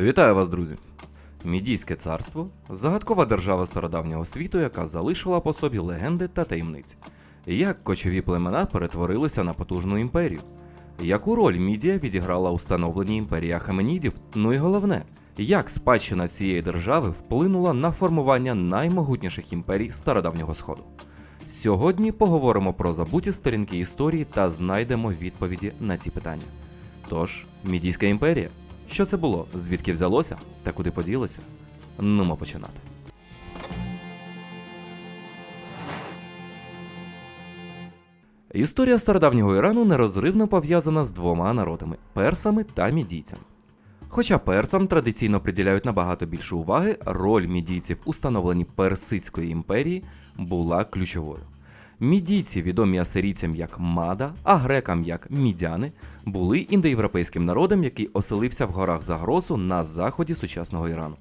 Вітаю вас, друзі! Мідійське царство загадкова держава стародавнього світу, яка залишила по собі легенди та таємниці. Як кочові племена перетворилися на потужну імперію? Яку роль Мідія відіграла у становленні імперії Ахеменідів? Ну і головне, як спадщина цієї держави вплинула на формування наймогутніших імперій стародавнього сходу? Сьогодні поговоримо про забуті сторінки історії та знайдемо відповіді на ці питання. Тож, Мідійська імперія. Що це було? Звідки взялося? Та куди поділося? Нумо починати. Історія стародавнього Ірану нерозривно пов'язана з двома народами персами та мідійцями. Хоча персам традиційно приділяють набагато більше уваги, роль мідійців у становленні Персидської імперії була ключовою. Мідійці, відомі асирійцям як Мада, а грекам як мідяни, були індоєвропейським народом, який оселився в горах Загросу на заході сучасного Ірану.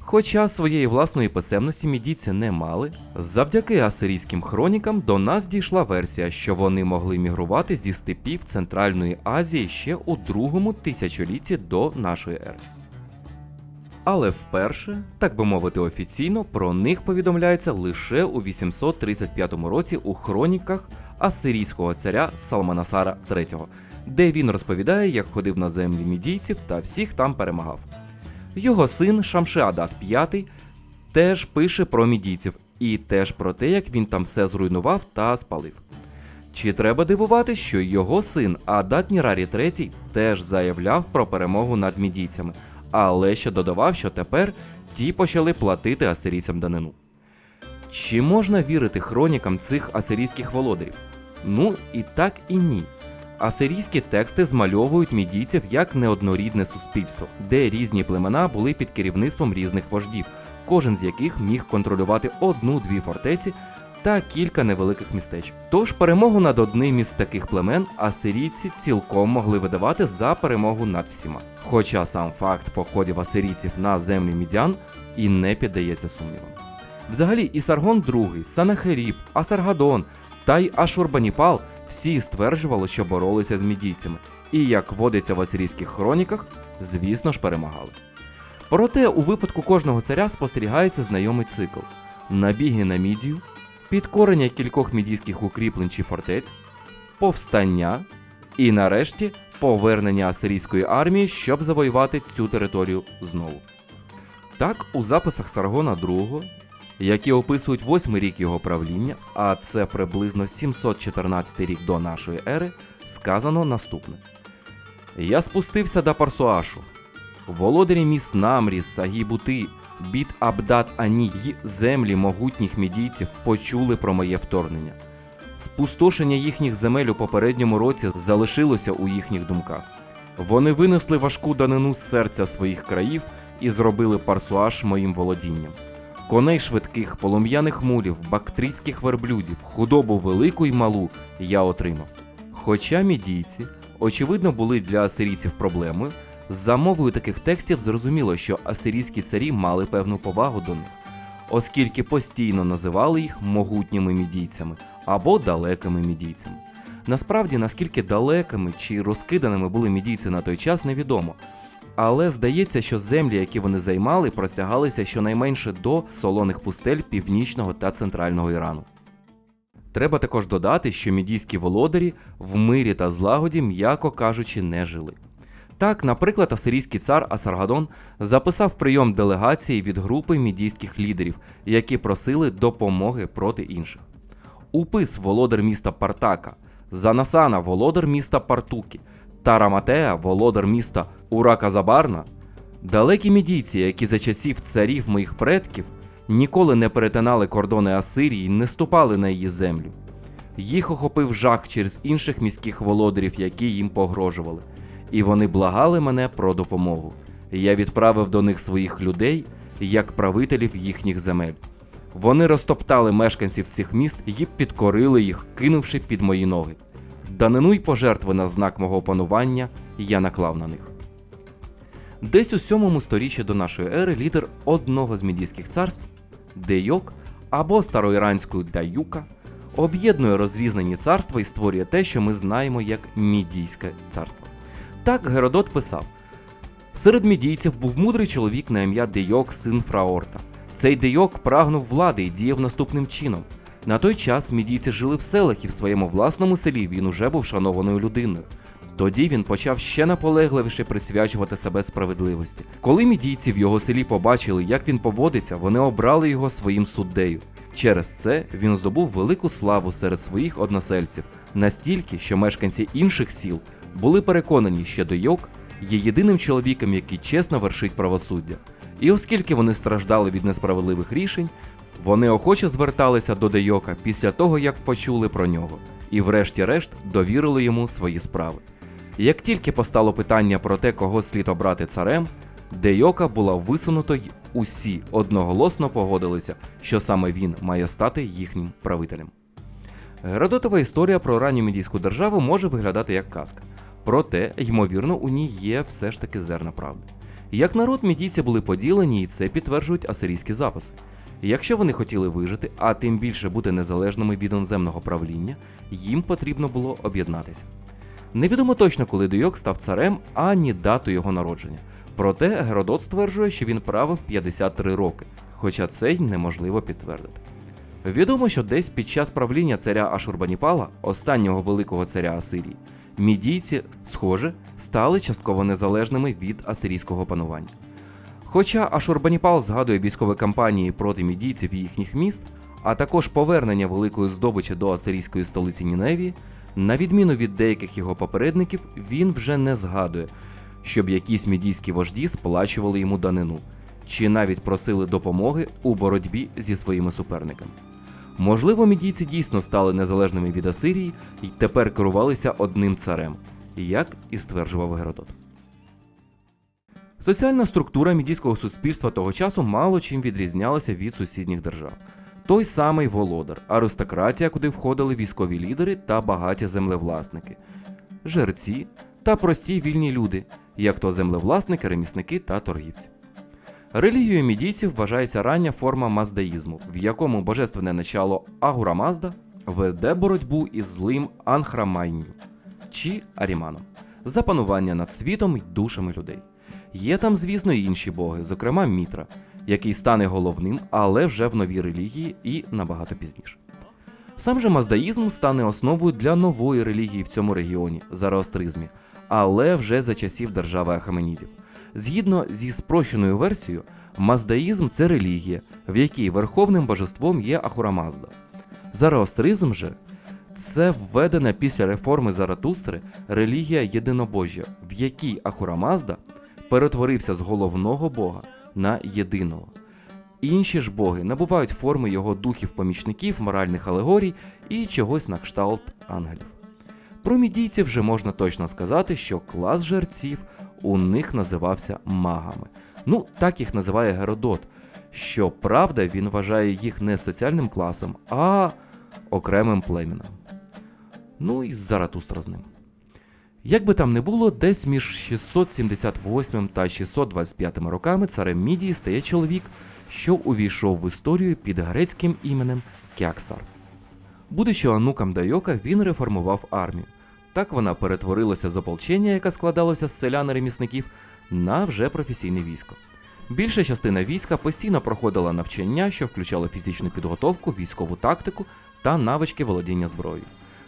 Хоча своєї власної писемності мідійці не мали, завдяки асирійським хронікам до нас дійшла версія, що вони могли мігрувати зі степів Центральної Азії ще у другому тисячолітті до нашої ери. Але вперше, так би мовити, офіційно про них повідомляється лише у 835 році у хроніках асирійського царя Салманасара III, де він розповідає, як ходив на землі мідійців та всіх там перемагав. Його син Шамшеадат V теж пише про мідійців і теж про те, як він там все зруйнував та спалив. Чи треба дивувати, що його син Адат Нірарі III теж заявляв про перемогу над мідійцями, але ще додавав, що тепер ті почали платити асирійцям данину. Чи можна вірити хронікам цих асирійських володарів? Ну і так і ні. Асирійські тексти змальовують мідійців як неоднорідне суспільство, де різні племена були під керівництвом різних вождів, кожен з яких міг контролювати одну-дві фортеці та кілька невеликих містечок. Тож перемогу над одним із таких племен асирійці цілком могли видавати за перемогу над всіма. Хоча сам факт походів асирійців на землі мідян і не піддається сумнівам. Взагалі, і Саргон II, Санахеріб, Асаргадон та й Ашурбаніпал всі стверджували, що боролися з мідійцями, і, як водиться в асирійських хроніках, звісно ж перемагали. Проте у випадку кожного царя спостерігається знайомий цикл: набіги на мідію, підкорення кількох мідійських укріплень чи фортець, повстання і, нарешті, повернення асирійської армії, щоб завоювати цю територію знову. Так, у записах Саргона II, які описують восьмий рік його правління, а це приблизно 714 рік до нашої ери, сказано наступне: Я спустився до Парсуашу, володарі міст Намріс, Сагібути, Біт Абдат Ані й землі могутніх мідійців почули про моє вторгнення. Спустошення їхніх земель у попередньому році залишилося у їхніх думках. Вони винесли важку данину з серця своїх країв і зробили парсуаш моїм володінням. Коней швидких, полум'яних мулів, бактрійських верблюдів, худобу велику й малу я отримав. Хоча мідійці, очевидно, були для асирійців проблемою, за мовою таких текстів зрозуміло, що асирійські царі мали певну повагу до них, оскільки постійно називали їх могутніми мідійцями або далекими мідійцями. Насправді, наскільки далекими чи розкиданими були мідійці на той час, невідомо. Але здається, що землі, які вони займали, простягалися щонайменше до солоних пустель північного та центрального Ірану. Треба також додати, що мідійські володарі в мирі та злагоді, м'яко кажучи, не жили. Так, наприклад, асирійський цар Асаргадон записав прийом делегації від групи мідійських лідерів, які просили допомоги проти інших. Упис володар міста Партака, Занасана володар міста Партуки, Тараматеа володар міста Ураказабарна, далекі мідійці, які за часів царів моїх предків ніколи не перетинали кордони Асирії, не ступали на її землю. Їх охопив жах через інших міських володарів, які їм погрожували, і вони благали мене про допомогу. Я відправив до них своїх людей як правителів їхніх земель. Вони розтоптали мешканців цих міст і підкорили їх, кинувши під мої ноги. Данину й пожертви на знак мого панування я наклав на них. Десь у сьомому сторіччі до нашої ери лідер одного з мідійських царств, Дейок або староіранською Даюка, об'єднує розрізнені царства і створює те, що ми знаємо як Мідійське царство. Так Геродот писав: Серед мідійців був мудрий чоловік на ім'я Дейок, син Фраорта. Цей Дейок прагнув влади і діяв наступним чином. На той час мідійці жили в селах і в своєму власному селі він уже був шанованою людиною. Тоді він почав ще наполегливіше присвячувати себе справедливості. Коли мідійці в його селі побачили, як він поводиться, вони обрали його своїм суддею. Через це він здобув велику славу серед своїх односельців, настільки, що мешканці інших сіл були переконані, що Дойок є єдиним чоловіком, який чесно вершить правосуддя. І оскільки вони страждали від несправедливих рішень, вони охоче зверталися до Дейока після того, як почули про нього, і врешті-решт довірили йому свої справи. Як тільки постало питання про те, кого слід обрати царем, Дейока була висунуто й усі одноголосно погодилися, що саме він має стати їхнім правителем. Геродотова історія про ранню мідійську державу може виглядати як казка. Проте, ймовірно, у ній є все ж таки зерна правди. Як народ, мідійці були поділені, і це підтверджують асирійські записи. Якщо вони хотіли вижити, а тим більше бути незалежними від іноземного правління, їм потрібно було об'єднатися. Невідомо точно, коли Дойок став царем, ані дату його народження. Проте Геродот стверджує, що він правив 53 роки, хоча це й неможливо підтвердити. Відомо, що десь під час правління царя Ашурбаніпала, останнього великого царя Асирії, мідійці, схоже, стали частково незалежними від асирійського панування. Хоча Ашурбаніпал згадує військові кампанії проти мідійців і їхніх міст, а також повернення великої здобичі до асирійської столиці Ніневії, на відміну від деяких його попередників, він вже не згадує, щоб якісь мідійські вожді сплачували йому данину, чи навіть просили допомоги у боротьбі зі своїми суперниками. Можливо, мідійці дійсно стали незалежними від Асирії і тепер керувалися одним царем, як і стверджував Геродот. Соціальна структура мідійського суспільства того часу мало чим відрізнялася від сусідніх держав. Той самий володар, аристократія, куди входили військові лідери та багаті землевласники, жерці та прості вільні люди, як то землевласники, ремісники та торгівці. Релігією мідійців вважається рання форма маздаїзму, в якому божественне начало Агура Мазда веде боротьбу із злим Анхрамайню чи Аріманом за панування над світом і душами людей. Є там, звісно, і інші боги, зокрема Мітра, який стане головним, але вже в новій релігії і набагато пізніше. Сам же маздаїзм стане основою для нової релігії в цьому регіоні зороастризмі, але вже за часів держави Ахаменідів. Згідно зі спрощеною версією, маздаїзм це релігія, в якій верховним божеством є Ахурамазда. Зороастризм же це введена після реформи Заратустри релігія єдинобожжя, в якій Ахурамазда перетворився з головного бога на єдиного. Інші ж боги набувають форми його духів-помічників, моральних алегорій і чогось на кшталт ангелів. Про мідійців вже можна точно сказати, що клас жерців у них називався магами. Ну, так їх називає Геродот. Що правда, він вважає їх не соціальним класом, а окремим племінем. Ну і Заратустра з ним. Як би там не було, десь між 678 та 625 роками царем Мідії стає чоловік, що увійшов в історію під грецьким іменем Кяксар. Будучи онуком Дайока, він реформував армію. Так вона перетворилася з ополчення, яке складалося з селян і ремісників, на вже професійне військо. Більша частина війська постійно проходила навчання, що включало фізичну підготовку, військову тактику та навички володіння зброєю.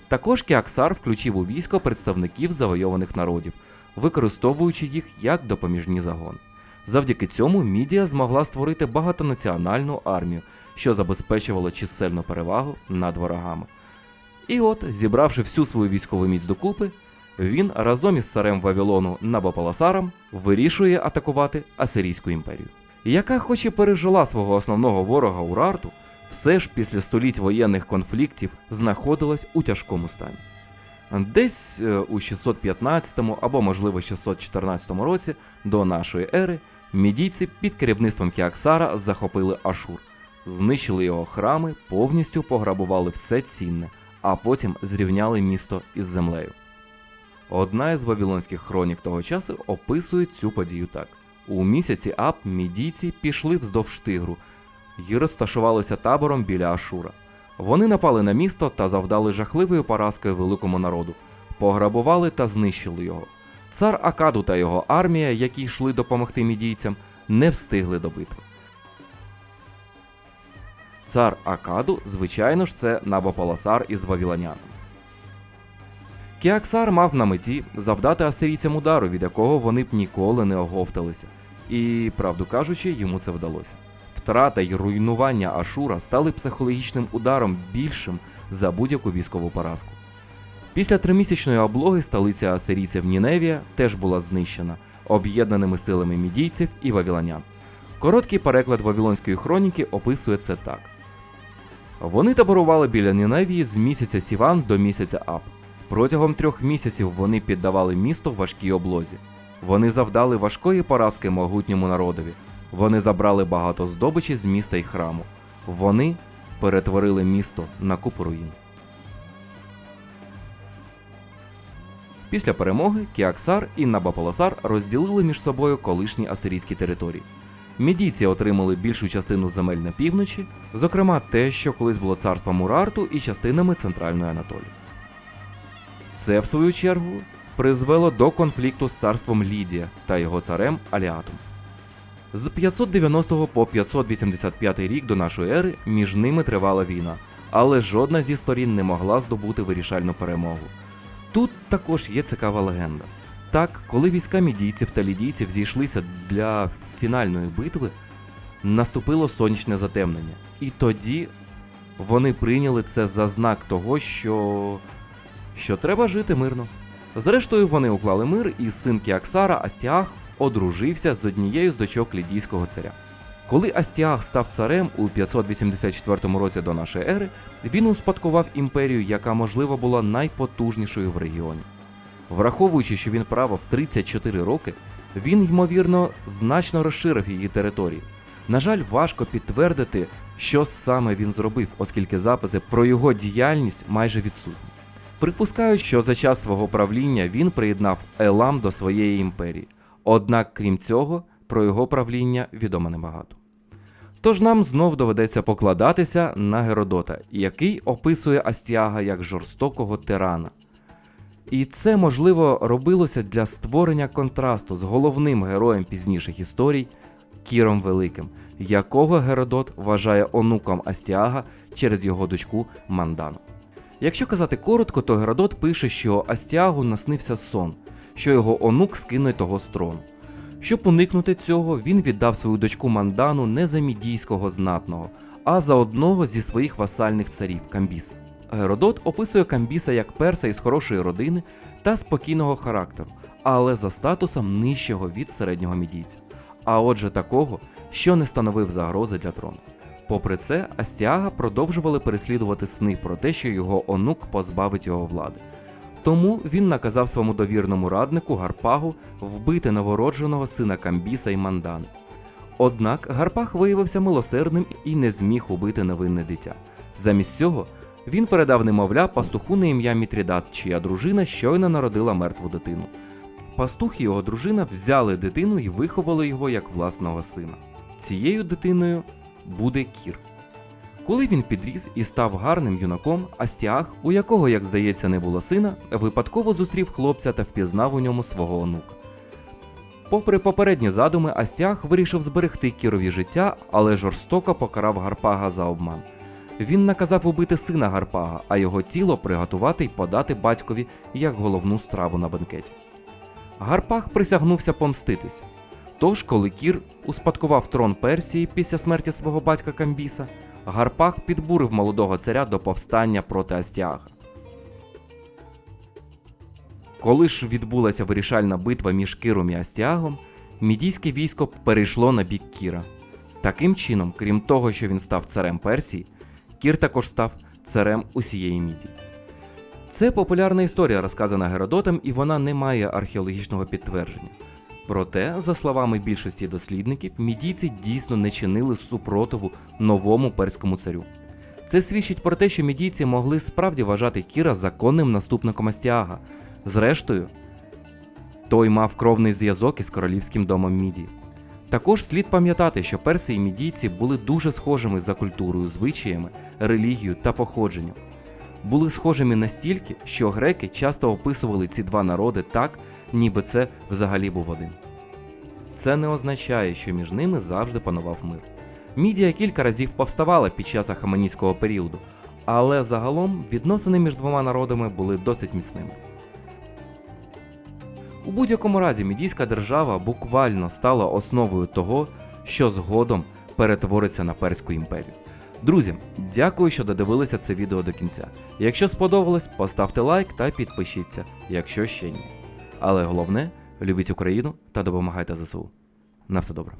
Також Кеаксар включив у військо представників завойованих народів, використовуючи їх як допоміжні загони. Завдяки цьому Мідія змогла створити багатонаціональну армію, що забезпечувала чисельну перевагу над ворогами. І от, зібравши всю свою військову міць докупи, він разом із царем Вавилону Набополосаром вирішує атакувати Асирійську імперію, яка, хоч і пережила свого основного ворога Урарту, все ж після століть воєнних конфліктів знаходилась у тяжкому стані. Десь е, у 615 або, можливо, 614 році до нашої ери мідійці під керівництвом Кіаксара захопили Ашур, знищили його храми, повністю пограбували все цінне, а потім зрівняли місто із землею. Одна із вавилонських хронік того часу описує цю подію так: у місяці Ап мідійці пішли вздовж тигру і розташувалися табором біля Ашура. Вони напали на місто та завдали жахливої поразки великому народу, пограбували та знищили його. Цар Акаду та його армія, які йшли допомогти мідійцям, не встигли до битви. Цар Акаду, звичайно ж, це Набополосар із вавілонянами. Кіаксар мав на меті завдати асирійцям удару, від якого вони б ніколи не оговталися. І, правду кажучи, йому це вдалося. Втрата й руйнування Ашура стали психологічним ударом більшим за будь-яку військову поразку. Після тримісячної облоги столиця асирійців Ніневія теж була знищена об'єднаними силами мідійців і вавілонян. Короткий переклад Вавилонської хроніки описує це так: вони таборували біля Ніневії з місяця Сіван до місяця Ап. Протягом трьох місяців вони піддавали місто важкій облозі. Вони завдали важкої поразки могутньому народові. Вони забрали багато здобичі з міста й храму. Вони перетворили місто на купу руїн. Після перемоги Кіаксар і Набаполосар розділили між собою колишні асирійські території. Мідійці отримали більшу частину земель на півночі, зокрема те, що колись було царством Урарту і частинами центральної Анатолії. Це, в свою чергу, призвело до конфлікту з царством Лідія та його царем Аліатом. З 590 по 585 рік до нашої ери між ними тривала війна, але жодна зі сторін не могла здобути вирішальну перемогу. Тут також є цікава легенда. Так, коли війська мідійців та лідійців зійшлися для фінальної битви, наступило сонячне затемнення. І тоді вони прийняли це за знак того, що, що треба жити мирно. Зрештою, вони уклали мир, і син Кіаксара Астіах одружився з однією з дочок лідійського царя. Коли Астіах став царем у 584 році до нашої ери, він успадкував імперію, яка, можливо, була найпотужнішою в регіоні. Враховуючи, що він правив 34 роки, він, ймовірно, значно розширив її території. На жаль, важко підтвердити, що саме він зробив, оскільки записи про його діяльність майже відсутні. Припускають, що за час свого правління він приєднав Елам до своєї імперії. Однак, крім цього, про його правління відомо небагато. Тож нам знов доведеться покладатися на Геродота, який описує Астіага як жорстокого тирана. І це можливо робилося для створення контрасту з головним героєм пізніших історій Кіром Великим, якого Геродот вважає онуком Астіага через його дочку Мандану. Якщо казати коротко, то Геродот пише, що Астіагу наснився сон, що його онук скине того з трону. Щоб уникнути цього, він віддав свою дочку Мандану не за мідійського знатного, а за одного зі своїх васальних царів Камбіса. Геродот описує Камбіса як перса із хорошої родини та спокійного характеру, але за статусом нижчого від середнього мідійця, а отже такого, що не становив загрози для трону. Попри це, Астіага продовжували переслідувати сни про те, що його онук позбавить його влади. Тому він наказав своєму довірному раднику Гарпагу вбити новородженого сина Камбіса і Мандани. Однак Гарпаг виявився милосердним і не зміг убити невинне дитя. Замість цього він передав немовля пастуху на ім'я Мітрідат, чия дружина щойно народила мертву дитину. Пастух і його дружина взяли дитину і виховали його як власного сина. Цією дитиною буде кір. Коли він підріс і став гарним юнаком, Астіах, у якого, як здається, не було сина, випадково зустрів хлопця та впізнав у ньому свого онука. Попри попередні задуми, Астіах вирішив зберегти кірові життя, але жорстоко покарав Гарпага за обман. Він наказав убити сина Гарпага, а його тіло приготувати й подати батькові як головну страву на бенкеті. Гарпаг присягнувся помститися. Тож, коли Кір успадкував трон Персії після смерті свого батька Камбіса, Гарпаг підбурив молодого царя до повстання проти Астіага. Коли ж відбулася вирішальна битва між Киром і Астіагом, мідійське військо перейшло на бік Кіра. Таким чином, крім того, що він став царем Персії, Кір також став царем усієї Мідії. Це популярна історія, розказана Геродотом, і вона не має археологічного підтвердження. Проте, за словами більшості дослідників, мідійці дійсно не чинили супротиву новому перському царю. Це свідчить про те, що мідійці могли справді вважати Кіра законним наступником Астіага. Зрештою, той мав кровний зв'язок із королівським домом Мідії. Також слід пам'ятати, що перси і мідійці були дуже схожими за культурою, звичаями, релігією та походженням. були схожими настільки, що греки часто описували ці два народи так, ніби це взагалі був один. Це не означає, що між ними завжди панував мир. Мідія кілька разів повставала під час ахаменітського періоду, але загалом відносини між двома народами були досить міцними. У будь-якому разі мідійська держава буквально стала основою того, що згодом перетвориться на Перську імперію. Друзі, дякую, що додивилися це відео до кінця. Якщо сподобалось, поставте лайк та підпишіться, якщо ще ні. Але головне, любіть Україну та допомагайте ЗСУ. На все добре.